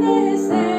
несе.